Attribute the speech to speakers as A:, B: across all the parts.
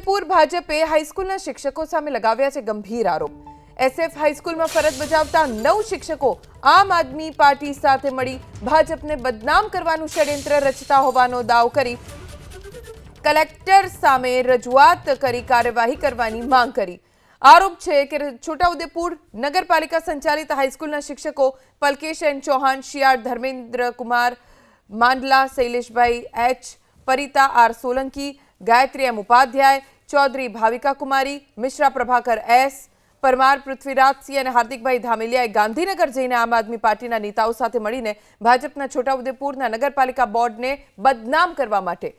A: છોટાઉદેપુર ભાજપે હાઈસ્કૂલના શિક્ષકો સામે લગાવ્યા છે ગંભીર આરોપ. એસએફ હાઈસ્કૂલમાં ફરજ બજાવતા નવ શિક્ષકો આમ આદમી પાર્ટી સાથે મળી ભાજપને બદનામ કરવાનું ષડયંત્ર રચતા હોવાનો દાવ કરી કલેક્ટર સામે રજૂઆત કરી કાર્યવાહી કરવાની માંગ કરી. આરોપ છે કે છોટાઉદેપુર નગરપાલિકા સંચાલિત હાઈસ્કૂલના શિક્ષકો Palkesh N Chauhan, Shiyal Dharmendra Kumar Mandla Shaileshbhai H, Parita R Solanki Gayatri M Upadhyay, Chaudhary Bhavika Kumari, Mishra Prabhakar S, Parmar Prithvirajsinh અને હાર્દિકભાઈ ધામેલિયાએ ગાંધીનગર જઈને આમ આદમી પાર્ટીના નેતાઓ સાથે મળીને ભાજપના છોટાઉદેપુરના નગરપાલિકા બોર્ડને બદનામ કરવા માટે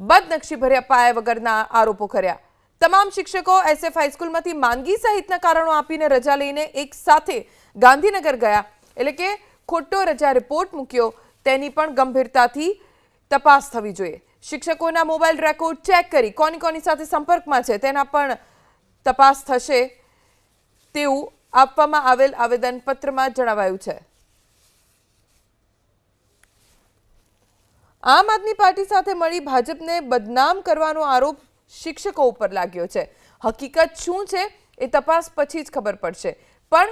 A: બદનક્ષી ભર્યા પાયા વગરના આરોપો કર્યા. તમામ શિક્ષકો એસએફ હાઈસ્કૂલમાંથી માંદગી સહિતના કારણો આપીને રજા લઈને એક સાથે ગાંધીનગર ગયા. એટલે કે ખોટો રજા રિપોર્ટ મૂક્યો, તેની પણ ગંભીરતાથી તપાસ થવી જોઈએ. શિક્ષકોના મોબાઈલ રેકોર્ડ ચેક કરી કોની કોની સાથે સંપર્કમાં છે તેના પણ તપાસ થશે તેવું આપવામાં આવેલ આવેદનપત્રમાં જણાવાયું છે. આમ આદમી પાર્ટી સાથે મળી ભાજપને બદનામ કરવાનો આરોપ શિક્ષકો ઉપર લાગ્યો છે. હકીકત શું છે એ તપાસ પછી જ ખબર પડશે. પણ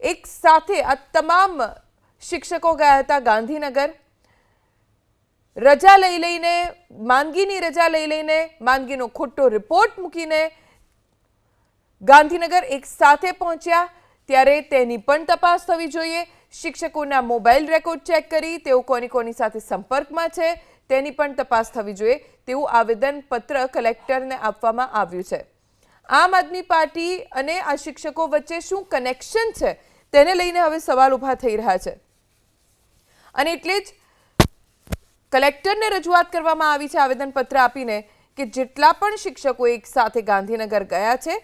A: એક સાથે આ તમામ શિક્ષકો ગયા હતા ગાંધીનગર. રજા લઈ લઈને, માંદગીની રજા લઈ લઈને માંદગીનો ખોટો રિપોર્ટ મૂકીને ગાંધીનગર એક સાથે પહોંચ્યા. ત્યારે તેની પણ તપાસ થવી જોઈએ. શિક્ષકોના મોબાઈલ રેકોર્ડ ચેક કરી, તેઓ કોની કોની સાથે સંપર્કમાં છે, તેની પણ તપાસ થવી જોઈએ. તેવું આવેદનપત્ર કલેક્ટરને આપવામાં આવ્યું છે. આમ આદમી પાર્ટી અને આ શિક્ષકો વચ્ચે શું કનેક્શન છે, તેને લઈને હવે સવાલ ઊભા થઈ રહ્યા છે. અને એટલે જ કલેક્ટરને રજૂઆત કરવામાં આવી છે આવેદનપત્ર આપીને કે જેટલા પણ શિક્ષકો એક સાથે ગાંધીનગર ગયા છે,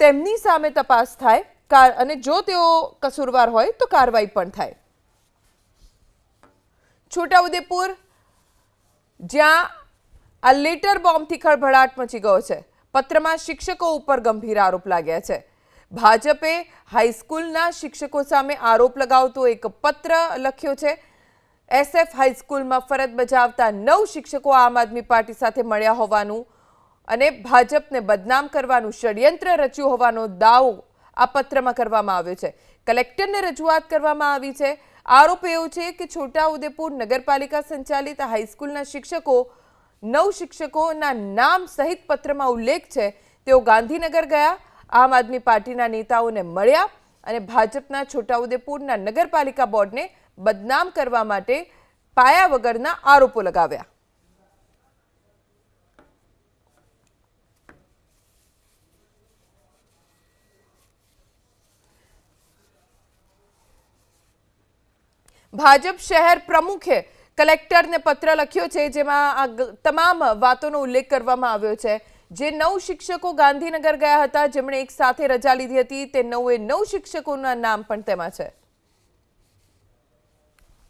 A: તેમની સામે તપાસ થાય અને જો તેઓ કસૂરવાર હોય તો કાર્યવાહી પણ થાય. છોટાઉદેપુર, જ્યાં આ લેટર બોમ્બથી ખળભળાટ મચી ગયો છે, પત્રમાં શિક્ષકો ઉપર ગંભીર આરોપ લાગ્યા છે. ભાજપે હાઈસ્કૂલના શિક્ષકો સામે આરોપ લગાવતો એક પત્ર લખ્યો છે એસએફ હાઈસ્કૂલમાં ફરજ બજાવતા નવ શિક્ષકો આમ આદમી પાર્ટી સાથે મળ્યા હોવાનું અને ભાજપને બદનામ કરવાનું ષડયંત્ર રચ્યું હોવાનો દાવો આ પત્રમાં કરવામાં આવ્યો છે. કલેક્ટરને રજૂઆત કરવામાં આવી છે. આરોપ એવો છે કે છોટાઉદેપુર નગરપાલિકા સંચાલિત હાઈસ્કૂલના શિક્ષકો, નવ શિક્ષકોના નામ સહિત પત્રમાં ઉલ્લેખ છે. તેઓ ગાંધીનગર ગયા, આમ આદમી પાર્ટીના નેતાઓને મળ્યા અને ભાજપના છોટાઉદેપુરના નગરપાલિકા બોર્ડને બદનામ કરવા માટે પાયા વગરના આરોપો લગાવ્યા. ભાજપ શહેર પ્રમુખે કલેક્ટરને પત્ર લખ્યો છે, જેમાં આ તમામ વાતોનો ઉલ્લેખ કરવામાં આવ્યો છે. જે નવ શિક્ષકો ગાંધીનગર ગયા હતા, જેમણે એક સાથે રજા લીધી હતી, તે નવે નવ શિક્ષકોના નામ પણ તેમાં છે.